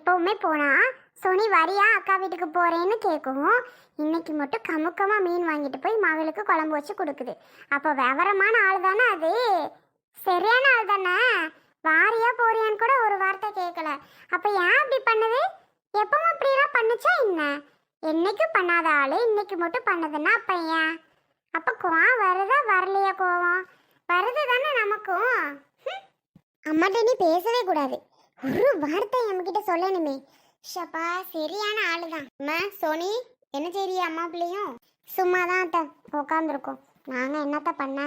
எப்பவுமே போனால் சோனி வரியா? அக்கா வீட்டுக்கு போகிறேன்னு கேட்கும் இன்னைக்கு மட்டும் கமுக்கமாக மீன் வாங்கிட்டு போய் மகளுக்கு குழம்பு வச்சு கொடுக்குது. அப்போ விவரமான ஆள் தானே அது? சரியான ஆள் தானே வாரியா போறியான்னு கூட ஒரு வார்த்தை கேட்கல. அப்போ ஏன் அப்படி பண்ணுது? எப்பவும் அப்படிலாம் பண்ணுச்சா என்ன? என்னைக்கும் பண்ணாத ஆள் இன்னைக்கு மட்டும் பண்ணுதுன்னா அப்போ ஏன்? அப்போ கோவம் வருதா வரலையா கோவம்? வருது தானே நமக்கும். ஹம். அம்மாட்ட நீ பேசவே கூடாது. ஒரு வார்த்தை என்கிட்ட சொல்லணுமே. ஷப்பா சரியான ஆளுதான். அம்மா சோனி என்ன செய்றிய அம்மா பிள்ளையும்? சும்மா தான் அத்தை உட்காந்துருக்கோம் நாங்கள் என்னத்த பண்ண?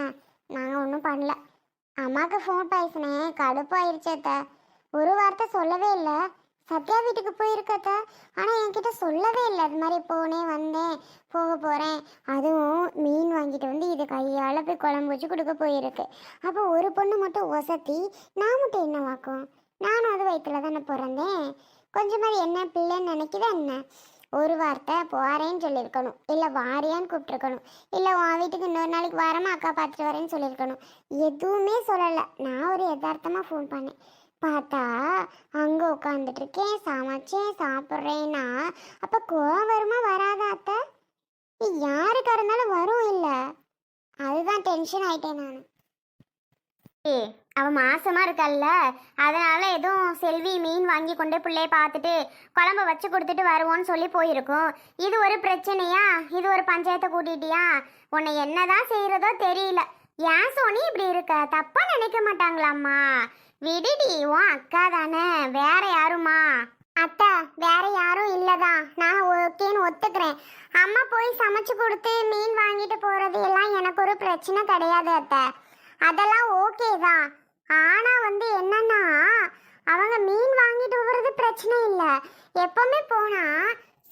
நாங்கள் ஒன்றும் பண்ணல. அம்மாவுக்கு ஃபோன் பேசினேன் கடுப்பாயிருச்சு அத்தை. ஒரு வார்த்தை சொல்லவே இல்லை. சத்யா வீட்டுக்கு போயிருக்கத்த ஆனால் என்கிட்ட சொல்லவே இல்லை. அது மாதிரி போனேன் வந்தேன் போக போகிறேன் அதுவும் மீன் வாங்கிட்டு வந்து இது கையால் போய் குழம்பு வச்சு கொடுக்க போயிருக்கு. அப்போ ஒரு பொண்ணு மட்டும் ஒசத்தி நான் மட்டும் என்ன வாக்கும் நானும் அது வயிற்றுல தானே பிறந்தேன். கொஞ்சமாதிரி என்ன பிள்ளைன்னு நினைக்குதா என்ன? ஒரு வார்த்தை போகிறேன்னு சொல்லியிருக்கணும். இல்லை வாரியான்னு கூப்பிட்ருக்கணும் இல்லை உன் வீட்டுக்கு இன்னொரு நாளைக்கு வரமா அக்கா பார்த்துட்டு வரேன்னு சொல்லியிருக்கணும். எதுவுமே சொல்லலை. நான் ஒரு யதார்த்தமாக ஃபோன் பண்ணேன். பார்த்தா அங்கே உட்காந்துட்டு இருக்கேன் சமைச்சேன் சாப்பிட்றேன்னா அப்போ கோவம் வருமா வராதா அத்தை? யாருக்காக இருந்தாலும் வரும் இல்லை. அதுதான் டென்ஷன் ஆயிட்டேன் நான். ஏ அவன் மாசமா இருக்கல்ல அதனால எதுவும் செல்வி மீன் வாங்கி கொண்டு பிள்ளைய பார்த்துட்டு குழம்ப வச்சு கொடுத்துட்டு வருவோன்னு சொல்லி போயிருக்கோம். இது ஒரு பிரச்சனையா? இது ஒரு பஞ்சாயத்தை கூட்டிட்டியா? உன்னை என்னதான் செய்யறதோ தெரியல. ஏன் சோனி இப்படி இருக்க? தப்பா நினைக்க மாட்டாங்களாம்மா. விடுடி உன் அக்கா தானே. வேற யாருமா அத்தா வேற யாரும் இல்லதான் நான் ஓகேன்னு ஒத்துக்கிறேன். அம்மா போய் சமைச்சு கொடுத்து மீன் வாங்கிட்டு போறது எல்லாம் எனக்கு ஒரு பிரச்சனை கிடையாது அத்தை. அதெல்லாம் ஓகே தான் ஆனா வந்து என்னன்னா அவங்க மீன் வாங்கிட்டு போறது பிரச்சனை இல்லை எப்பவுமே போனா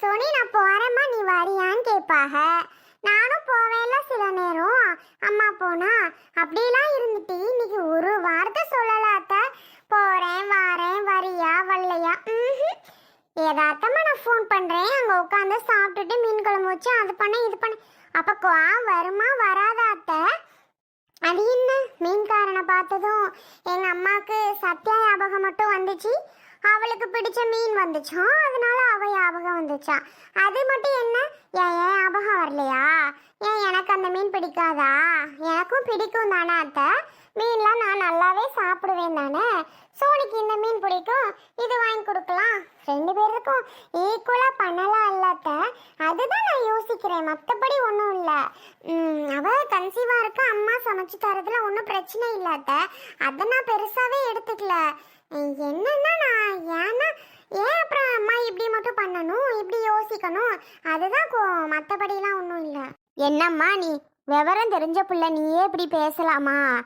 சோனி நான் போறேம்மா நீ வரியான்னு கேட்பாக நானும் போவேல சில நேரம். அம்மா போனா அப்படிலாம் இருந்துட்டு இன்னைக்கு ஒரு வார்த்தை சொல்லலாத்த போறேன் வாரேன் வரியா வரலையா ம்ஹும். யதார்த்தமா நான் ஃபோன் பண்ணுறேன் அங்கே உட்காந்து சாப்பிட்டுட்டு மீன் குழம்பு வச்சு அது பண்ண இது பண்ண. அப்போ கோவம் வருமா வராதா அத்தை? அது என்ன? மீன்காரனை பார்த்ததும் எங்கள் அம்மாவுக்கு சத்யா ஞாபகம் மட்டும் வந்துச்சு. அவளுக்கு பிடிச்ச மீன் வந்துச்சாம் அதனால அவ ஞாபகம் வந்துச்சான் அது மட்டும் என்ன? ஏன் ஏன் ஞாபகம் வரலையா? ஏன் எனக்கு அந்த மீன் பிடிக்காதா? எனக்கும் பிடிக்கும் தானே அத்தை. மீன்லாம் நான் நல்லாவே சாப்பிடுவேன் தானே. சோனிக்கு இந்த மீன் பிடிக்கும். இது வாங்கி கொடுக்கலாம். ரெண்டு பேருக்கும் ஈக்குவலாக பண்ணலாம் இல்லாத்த அதுதான் நான் யோசிக்கிறேன். மற்றபடி ஒன்றும் இல்லை. அவ கன்சீவாக இருக்க அம்மா சமைச்சு தரதுல ஒன்றும் பிரச்சனை இல்லாத்த அதை நான் பெருசாகவே எடுத்துக்கல. என்னன்னா நான் ஏன்னா ஏன் அப்புறம் அம்மா இப்படி மட்டும் பண்ணணும்? இப்படி யோசிக்கணும்? அதுதான் கோ மற்றபடிலாம் ஒன்றும் இல்லை. என்னம்மா நீ விவரம் தெரிஞ்ச பிள்ளை நீயே இப்படி பேசலாமா?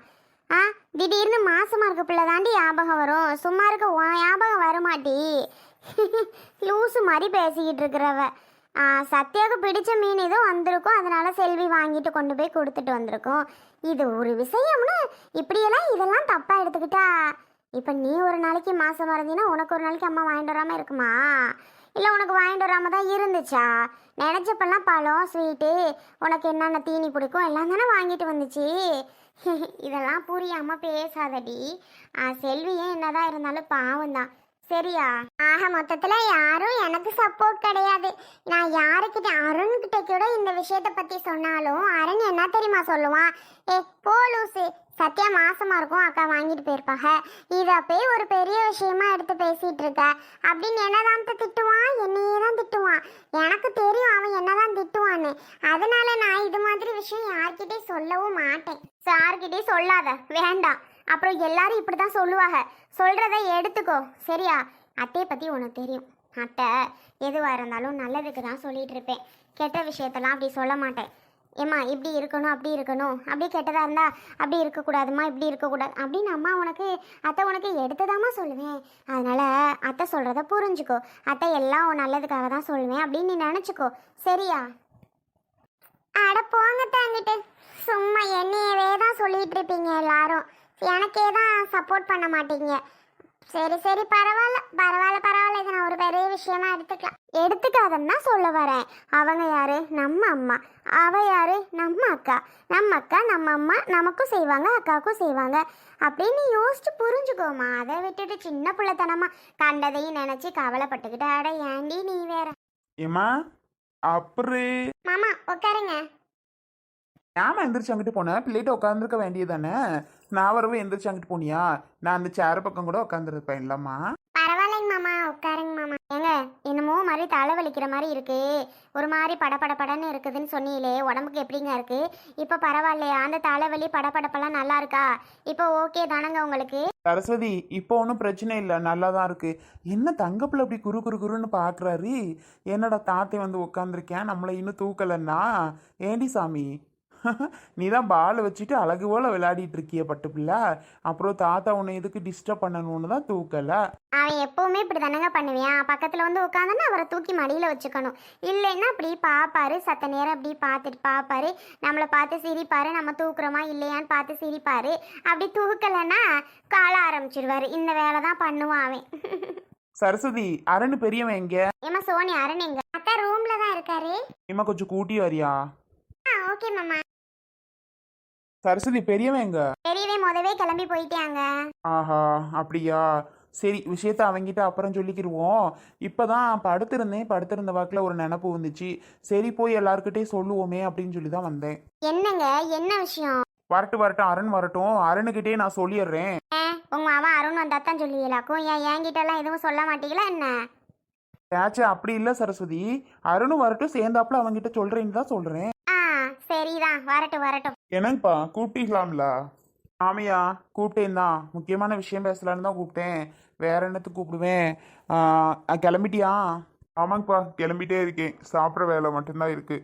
ஆ திடீர்னு மாசமா இருக்க பிள்ளை தாண்டி ஞாபகம் வரும். சும்மா இருக்க ஞாபகம் வரமாட்டி? லூசு மாதிரி பேசிக்கிட்டு இருக்கிறவ. ஆ, சத்யாவுக்கு பிடிச்ச மீன் ஏதோ வந்திருக்கும். அதனால செல்வி வாங்கிட்டு கொண்டு போய் கொடுத்துட்டு வந்திருக்கோம். இது ஒரு விஷயம்னு இப்படியெல்லாம் இதெல்லாம் தப்பாக எடுத்துக்கிட்டா? இப்போ நீ ஒரு நாளைக்கு மாதம் இருந்தீங்கன்னா உனக்கு ஒரு நாளைக்கு அம்மா வாங்கிட்டு வராமல் இருக்குமா? இல்லை உனக்கு வாங்கிட்டு வராமல் தான் இருந்துச்சா? நினச்சப்பெல்லாம் பழம் ஸ்வீட்டு உனக்கு என்னென்ன தீனி பிடிக்கும் எல்லாம் தானே வாங்கிட்டு வந்துச்சு. இதெல்லாம் புரியாமல் பேசாதடி. செல்வியே என்னதான் இருந்தாலும் பாவம் தான் சரியா? ஆக மொத்தத்துல யாரும் எனக்கு சப்போர்ட் கிடையாது. நான் யாருக்கிட்ட அருண் கிட்ட கூட இந்த விஷயத்த பத்தி சொன்னாலும் அருண் என்ன தெரியுமா சொல்லுவான் ஏ போ லூசு. சத்யா மாசமா இருக்கும் அக்கா வாங்கிட்டு போயிருப்பாங்க இத போய் ஒரு பெரிய விஷயமா எடுத்து பேசிட்டு இருக்க. அப்படின்னு என்னதான் திட்டுவான் என்னையே தான் திட்டுவான் எனக்கு தெரியும் அவன் என்னதான் திட்டுவான்னு. அதனால நான் இது மாதிரி விஷயம் யார்கிட்டயும் சொல்லவும் மாட்டேன். யார்கிட்டயும் சொல்லாத. வேண்டாம். அப்புறம் எல்லாரும் இப்படி தான் சொல்லுவாங்க. சொல்கிறத எடுத்துக்கோ. சரியா? அத்தையை பற்றி உனக்கு தெரியும். அத்தை எதுவாக இருந்தாலும் நல்லதுக்கு தான் சொல்லிகிட்டு இருப்பேன். கெட்ட விஷயத்தெல்லாம் அப்படி சொல்ல மாட்டேன். ஏம்மா இப்படி இருக்கணும் அப்படி இருக்கணும். அப்படி கெட்டதாக இருந்தால் அப்படி இருக்கக்கூடாதும்மா இப்படி இருக்கக்கூடாது. அப்படின்னு அம்மா உனக்கு அத்தை உனக்கு எடுத்துதாம்மா சொல்லுவேன். அதனால் அத்தை சொல்கிறத புரிஞ்சுக்கோ. அத்தை எல்லாம் உன் நல்லதுக்காக தான் சொல்லுவேன் அப்படின்னு நீ நினச்சிக்கோ. சரியா? அட போங்க தாங்கிட்டு சும்மா என்னையவே தான் சொல்லிகிட்டு இருப்பீங்க. எனக்கே தான் சப்போர்ட் பண்ண மாட்டீங்க. சரி சரி பரவாயில்ல. பரவாயில்ல பரவாயில்ல. இது நான் ஒரு பெரிய விஷயமா எடுத்துக்கலாம். எடுத்துக்காதன்னு தான் சொல்ல வரேன். அவங்க யாரு? நம்ம அம்மா. அவ யாரு? நம்ம அக்கா. நம்ம அக்கா நம்ம அம்மா நமக்கும் செய்வாங்க அக்காவுக்கும் செய்வாங்க. அப்படின்னு யோசிச்சு புரிஞ்சுக்கோமா அதை விட்டுட்டு சின்ன பிள்ளைத்தனமா கண்டதையும் நினைச்சு கவலைப்பட்டுக்கிட்டு அட ஏண்டி நீ வேற? ஏம்மா? அப்புறம் மாமா உட்காருங்க. ஏமா எந்திரிச்சு அங்கிட்டு போனேன் பிள்ளைகிட்ட உட்காந்துருக்க வேண்டியதானே நான் வரவும் எந்திரிச்சு அங்கிட்டு போனியா? நான் அந்த சேர் பக்கம் கூட உட்காந்துருப்பேன் இல்லம்மா. பரவாயில்லைங்க மாமா உட்காருங்க மாமா. ஏங்க என்னமோ மாதிரி தலை வலிக்கிற மாதிரி இருக்கு. ஒரு மாதிரி படபடபடன்னு இருக்குதுன்னு சொன்னீங்களே உடம்புக்கு எப்படிங்க இருக்கு? இப்போ பரவாயில்லையா அந்த தலைவலி படபடப்பெல்லாம் நல்லா இருக்கா? இப்போ ஓகே தானங்க உங்களுக்கு? சரஸ்வதி இப்போ ஒன்றும் பிரச்சனை இல்லை நல்லா தான் இருக்கு. என்ன தங்கப்பில் அப்படி குரு குரு குருன்னு பார்க்குறாரு என்னடா தாத்தை வந்து உட்காந்துருக்கேன் நம்மளை இன்னும் தூக்கலன்னா? ஏண்டி சாமி? நீ தான் பால் வச்சுட்டு அழகு போல விளையாடிட்டு இருக்கிய பட்டு பிள்ளை அப்புறம் தாத்தா உன்னை எதுக்கு டிஸ்டர்ப் பண்ணணும்னு தான் தூக்கலை. அவன் எப்பவுமே இப்படி தானங்க பண்ணுவியான் பக்கத்தில் வந்து உட்காந்தனா அவரை தூக்கி மடியில் வச்சுக்கணும். இல்லைன்னா அப்படி பார்ப்பாரு சத்த நேரம் அப்படி பார்த்துட்டு பார்ப்பாரு நம்மளை பார்த்து சிரிப்பாரு நம்ம தூக்குறோமா இல்லையான்னு பார்த்து சிரிப்பாரு. அப்படி தூக்கலைன்னா கால ஆரம்பிச்சிருவாரு. இந்த வேலை தான் பண்ணுவான் அவன். சரஸ்வதி அரண் பெரியவன் எங்க? ஏமா சோனி அருண் எங்க? அக்கா ரூம்ல தான் இருக்காரு. இம்மா கொஞ்சம் கூட்டி வரியா? ஓகே மாமா. சரஸ்வதி பெரியவன் எங்க? பெரியவே முதவே கிளம்பி போயிட்டாங்க ஆஹா அப்படியா? சரி விஷயத்த அவங்கிட்ட அப்புறம் சொல்லிக்கிருவோம். இப்போதான் படுத்திருந்தேன் படுத்திருந்த வாக்கில் ஒரு நினப்பு வந்துச்சு. சரி போய் எல்லாருக்கிட்டையும் சொல்லுவோமே அப்படின்னு சொல்லி தான் வந்தேன். என்னங்க என்ன விஷயம்? வரட்டும் வரட்டும் அருண் வரட்டும். அருணுக்கிட்டே நான் சொல்லிடுறேன். ஏ உங்க மாமா அருண் வந்தா தான் சொல்லுவீங்களாக்கும் ஏன் என்கிட்ட எல்லாம் எதுவும் சொல்ல மாட்டீங்களா என்ன? ஏச்சு அப்படி இல்லை சரஸ்வதி. அருணும் வரட்டும் சேர்ந்தாப்புல அவங்கிட்ட சொல்கிறேன்னு தான் சொல்கிறேன் ஆ சரிதான். வரட்டும் வரட்டும். என்னங்கப்பா கூப்பிட்டீங்களாம்ல? ஆமையா கூப்பிட்டேன் தான். முக்கியமான விஷயம் பேசலான்னு தான் கூப்பிட்டேன். வேற என்னத்துக்கு கூப்பிடுவேன்? கிளம்பிட்டியா? ஆமாங்கப்பா கிளம்பிட்டே இருக்கேன். சாப்பிட்ற வேலை மட்டும்தான் இருக்கு.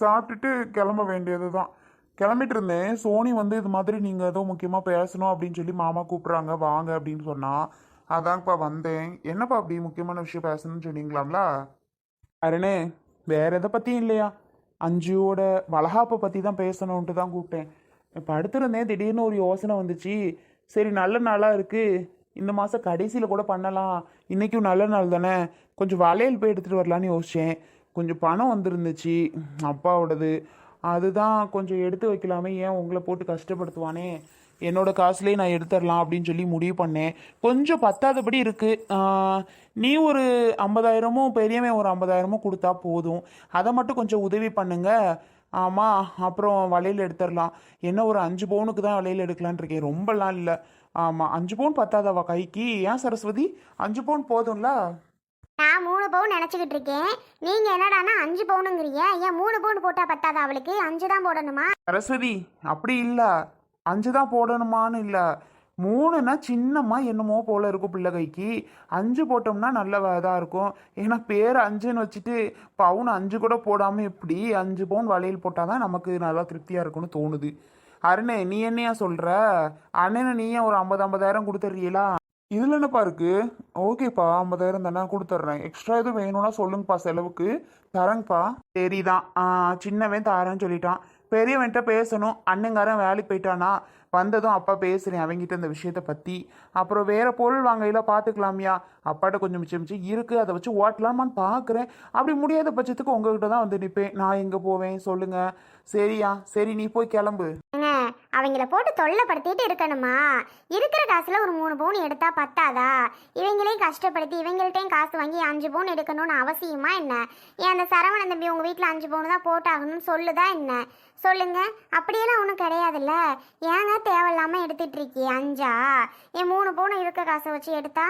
சாப்பிட்டுட்டு கிளம்ப வேண்டியது தான். கிளம்பிட்டு இருந்தேன். சோனி வந்து இது மாதிரி நீங்கள் ஏதோ முக்கியமாக பேசணும் அப்படின்னு சொல்லி மாமா கூப்பிட்றாங்க. வாங்க அப்படின்னு சொன்னால் அதாங்கப்பா வந்தேன். என்னப்பா அப்படி முக்கியமான விஷயம் பேசணும்னு சொன்னீங்களாம்ல? அருணே வேற எதை பற்றியும் இல்லையா? அஞ்சுவோட வளகாப்பை பற்றி தான் பேசணுன்ட்டு தான் கூப்பிட்டேன். இப்போ அடுத்திருந்தேன் திடீர்னு ஒரு யோசனை வந்துச்சு. சரி நல்ல நாளாக இருக்குது இந்த மாதம் கடைசியில் கூட பண்ணலாம். இன்றைக்கும் நல்ல நாள் தானே. கொஞ்சம் வளையல் போய் எடுத்துகிட்டு வரலான்னு யோசித்தேன் கொஞ்சம் பணம் வந்துருந்துச்சு. அப்பாவோடது. அதுதான் கொஞ்சம் எடுத்து வைக்கலாமே. ஏன் உங்களை போட்டு கஷ்டப்படுத்துவானே? என்னோட காசுலேயே நான் எடுத்துடலாம் அப்படின்னு சொல்லி முடிவு பண்ணேன். கொஞ்சம் பத்தாதபடி இருக்குது நீ ஒரு ஐம்பதாயிரமும் பெரியவன் ஒரு ஐம்பதாயிரமும் கொடுத்தா போதும். அதை மட்டும் கொஞ்சம் உதவி பண்ணுங்க. ஆமாம் அப்புறம் வளையல் எடுத்துடலாம் என்ன ஒரு அஞ்சு பவுனுக்கு தான் வளையல் எடுக்கலான்னு இருக்கேன். ரொம்பலாம் இல்லை. ஆமாம் அஞ்சு பவுன் பத்தாதவா கைக்கு? ஏன் சரஸ்வதி? அஞ்சு பவுன் போதும்ல? நான் மூணு பவுன் நினச்சிக்கிட்டு இருக்கேன். நீங்கள் என்னடானா அஞ்சு பவுனுங்கிறீங்க. ஏன் மூணு பவுன் போட்டால் பத்தாதா அவளுக்கு? அஞ்சு தான் போடணுமா? சரஸ்வதி அப்படி இல்லை. அஞ்சு தான் போடணுமான்னு இல்லை. மூணுனா சின்னம்மா என்னமோ போல இருக்கும் பிள்ளை கைக்கு. அஞ்சு போட்டோம்னா நல்ல இதாக இருக்கும். ஏன்னா பேர் அஞ்சுன்னு வச்சுட்டு பவுன் அஞ்சு கூட போடாமல் எப்படி அஞ்சு பவுன் வளையல் போட்டால் தான் நமக்கு நல்லா திருப்தியாக இருக்கும்னு தோணுது. அருணே நீ என்னையா சொல்கிற அண்ணனை நீயே ஒரு ஐம்பது ஐம்பதாயிரம் கொடுத்துட்றீங்களா? இதில் என்னப்பா இருக்கு? ஓகேப்பா ஐம்பதாயிரம் தானே கொடுத்துட்றேன். எக்ஸ்ட்ரா எதுவும் வேணும்னா சொல்லுங்கப்பா செலவுக்கு. தரேங்கப்பா சரிதான். சின்னவன் தாரேன்னு சொல்லிட்டான். பெரியவன்கிட்ட பேசணும். அண்ணங்காரன் வேலைக்கு போயிட்டானா? வந்ததும் அப்பா பேசுகிறேன் அவங்ககிட்ட இந்த விஷயத்தை பற்றி அப்புறம் வேறு பொருள் வாங்கையில் பார்த்துக்கலாமியா அப்பாட்ட கொஞ்சம் மிச்சம் மிச்சம் இருக்குது அதை வச்சு ஓட்டலாமான்னு பார்க்குறேன் அப்படி முடியாத பட்சத்துக்கு உங்ககிட்ட தான் வந்து நிற்பேன் நான் எங்கே போவேன்? சொல்லுங்கள் சரியா? சரி நீ போய் கிளம்பு. அவங்கள போட்டு தொல்லைப்படுத்திட்டு இருக்கணுமா? இருக்கிற காசில் ஒரு மூணு பவுன் எடுத்தால் பத்தாதா? இவங்களையும் கஷ்டப்படுத்தி இவங்கள்ட்டையும் காசு வாங்கி அஞ்சு பவுன் எடுக்கணும்னு அவசியமா என்ன? ஏன் அந்த சரவணன் தம்பி உங்கள் வீட்டில் அஞ்சு பவுன் தான் போட்டாகணும்னு சொல்லுதா என்ன? சொல்லுங்க. அப்படியெல்லாம் ஒன்றும் கிடையாதுல்ல. ஏங்க தேவையில்லாமல் எடுத்துட்டு இருக்கியே அஞ்சா? என் மூணு பவுன் இருக்க காசை வச்சு எடுத்தா?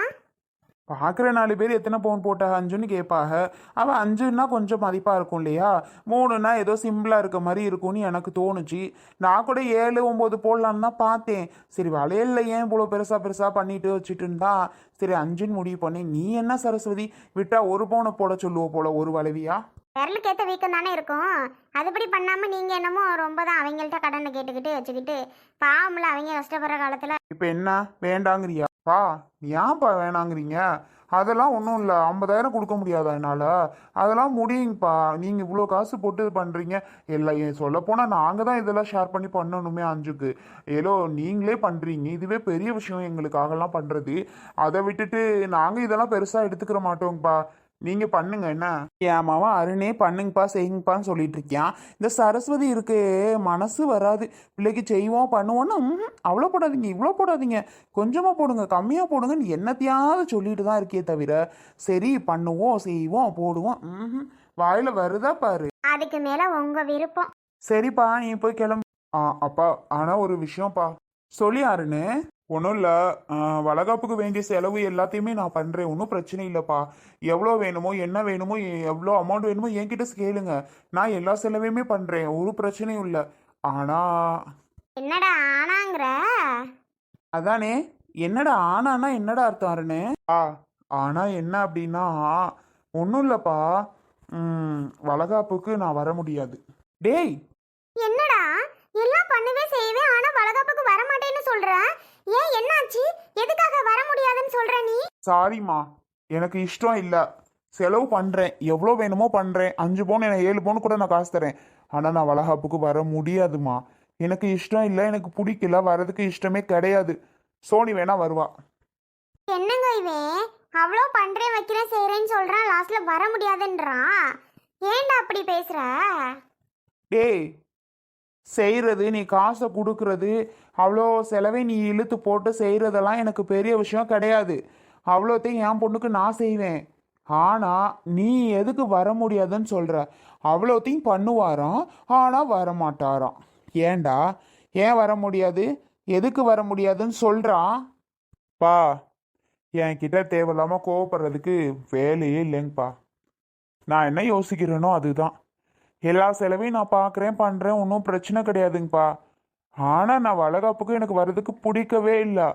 பார்க்குற நாலு பேர் எத்தனை பவுன் போட்டாக அஞ்சுன்னு கேட்பாங்க. அவன் அஞ்சுன்னா கொஞ்சம் மதிப்பாக இருக்கும் இல்லையா? மூணுன்னா ஏதோ சிம்பிளாக இருக்க மாதிரி இருக்கும்னு எனக்கு தோணுச்சு. நான் கூட ஏழு ஒம்பது போடலான்னு தான் பார்த்தேன். சரி வளையல்ல ஏன் இவ்வளோ பெருசாக பெருசாக பண்ணிட்டு வச்சுட்டு இருந்தா? சரி அஞ்சுன்னு முடிவு பண்ணேன். நீ என்ன சரஸ்வதி? விட்டா ஒரு பவுனை போட சொல்லுவ போல ஒரு வளைவியா? விரலுக்கு ஏற்ற வீக்கம் தானே இருக்கும். அதுபடி பண்ணாமல் நீங்கள் என்னமோ ரொம்ப தான் அவங்கள்ட்ட கடனை கேட்டுக்கிட்டு வச்சுக்கிட்டு பாவம்ல அவங்க கஷ்டப்படுற காலத்தில் இப்போ என்ன? வேண்டாங்கிறியா? பா ஏன்ப்பா வேணாங்கிறீங்க? அதெல்லாம் ஒன்றும் இல்லை. ஐம்பதாயிரம் கொடுக்க முடியாதா என்னால்? அதெல்லாம் முடியுங்கப்பா. நீங்கள் இவ்வளோ காசு போட்டு இது பண்ணுறீங்க எல்லாம் சொல்லப்போனால் நாங்கள் தான் இதெல்லாம் ஷேர் பண்ணி பண்ணணுமே அஞ்சுக்கு. ஏதோ நீங்களே பண்ணுறீங்க இதுவே பெரிய விஷயம் எங்களுக்காகலாம் பண்ணுறது அதை விட்டுட்டு நாங்கள் இதெல்லாம் பெருசாக எடுத்துக்கிற மாட்டோங்கப்பா. நீங்க பண்ணுங்க என்ன? என் மாவன் அருணே பண்ணுங்கப்பா செய்யுங்கப்பான்னு சொல்லிட்டு இருக்கியான் இந்த சரஸ்வதி இருக்கு மனசு வராது. பிள்ளைக்கு செய்வோம் பண்ணுவோம்னா அவ்வளோ போடாதீங்க இவ்வளோ போடாதீங்க. கொஞ்சமாக போடுங்க கம்மியாக போடுங்கன்னு என்னத்தையாவது சொல்லிட்டு தான் இருக்கே தவிர சரி பண்ணுவோம் செய்வோம் போடுவோம் ம்ஹும், வாயில வருதா பாரு. அதுக்கு மேல உங்க விருப்பம். சரிப்பா நீ போய் கிளம்பு. ஆ அப்பா ஆனால் ஒரு விஷயம்ப்பா. சொல்லி யாருன்னு ஒன்றும் இல்லை. வளகாப்புக்கு வேண்டிய செலவு எல்லாத்தையுமே நான் பண்ணுறேன் ஒன்றும் பிரச்சனை இல்லைப்பா. எவ்வளோ வேணுமோ என்ன வேணுமோ எவ்வளோ அமௌண்ட் வேணுமோ என்கிட்ட கேளுங்க. நான் எல்லா செலவையுமே பண்ணுறேன் ஒரு பிரச்சனையும் இல்லை. ஆனால் என்னடா ஆனாங்கிற? அதானே. என்னடா ஆனானா என்னடா அர்த்தம் அருணே? ஆ ஆனா என்ன அப்படின்னா ஒன்றும் இல்லைப்பா. வளகாப்புக்கு நான் வர முடியாது. டேய்! என்னடா? எல்லாம் பண்ணவே செய்வே ஆனா வளகாப்புக்கு வர மாட்டேன்னு சொல்ற? ஏன் என்னாச்சு எதுக்காக வர முடியாதுன்னு சொல்ற நீ? சாரிம்மா எனக்கு இஷ்டம் இல்லை. செலவு பண்ணுறேன் எவ்வளோ வேணுமோ பண்ணுறேன் அஞ்சு பவுன் எனக்கு ஏழு பவுன் கூட நான் காசு தரேன். ஆனால் நான் வளகாப்புக்கு வர முடியாதுமா எனக்கு இஷ்டம் இல்லை. எனக்கு பிடிக்கல. வரதுக்கு இஷ்டமே கிடையாது. சோனி வேணா வருவா. என்னங்க இவன் அவ்வளோ பண்றேன் வைக்கிறேன் செய்றேன்னு சொல்றான். லாஸ்ட்ல வர முடியாதுன்றான். ஏன்டா அப்படி பேசுற? டேய் செய்கிறது நீ காசை கொடுக்கறது அவ்வளோ செலவை நீ இழுத்து போட்டு செய்கிறதெல்லாம் எனக்கு பெரிய விஷயம் கிடையாது. அவ்வளோத்தையும் என் பொண்ணுக்கு நான் செய்வேன். ஆனால் நீ எதுக்கு வர முடியாதுன்னு சொல்கிற அவ்வளோத்தையும் பண்ணுவாராம் ஆனால் வர மாட்டாராம் ஏன்டா ஏன் வர முடியாது? எதுக்கு வர முடியாதுன்னு சொல்கிறான் பா என்கிட்ட தேவையில்லாமல் கோவப்படுறதுக்கு வேலையே இல்லைங்கப்பா. நான் என்ன யோசிக்கிறேனோ அதுதான். எல்லா செலவையும் நான் பார்க்குறேன் பண்ணுறேன் ஒன்றும் பிரச்சனை கிடையாதுங்கப்பா. ஆனால் நான் வளகாப்புக்கு எனக்கு வர்றதுக்கு பிடிக்கவே இல்லை.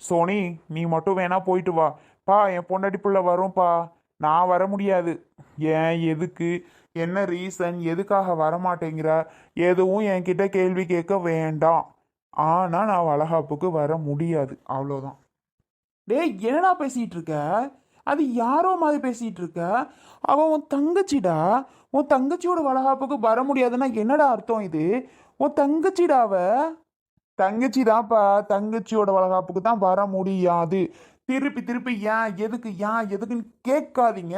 சோனி நீ மட்டும் வேணா போயிட்டு வா. பா என் பொண்டாட்டி பிள்ளை வரும்ப்பா நான் வர முடியாது. ஏன் எதுக்கு? என்ன ரீசன்? எதுக்காக வர மாட்டேங்கிற எதுவும் என்கிட்ட கேள்வி கேட்க வேண்டாம். ஆனால் நான் வளகாப்புக்கு வர முடியாது. அவ்வளோதான் டேய் என்னடா பேசிகிட்டு இருக்க? அது யாரோ மாதிரி பேசிகிட்டு இருக்க? அவள் உன் தங்கச்சிடா? உன் தங்கச்சியோட வளகாப்புக்கு வர முடியாதுன்னா என்னடா அர்த்தம் இது? உன் தங்கச்சிடா தங்கச்சி தான்ப்பா தங்கச்சியோட வளகாப்புக்கு தான் வர முடியாது. திருப்பி திருப்பி ஏன் எதுக்கு ஏன் எதுக்குன்னு கேட்காதீங்க.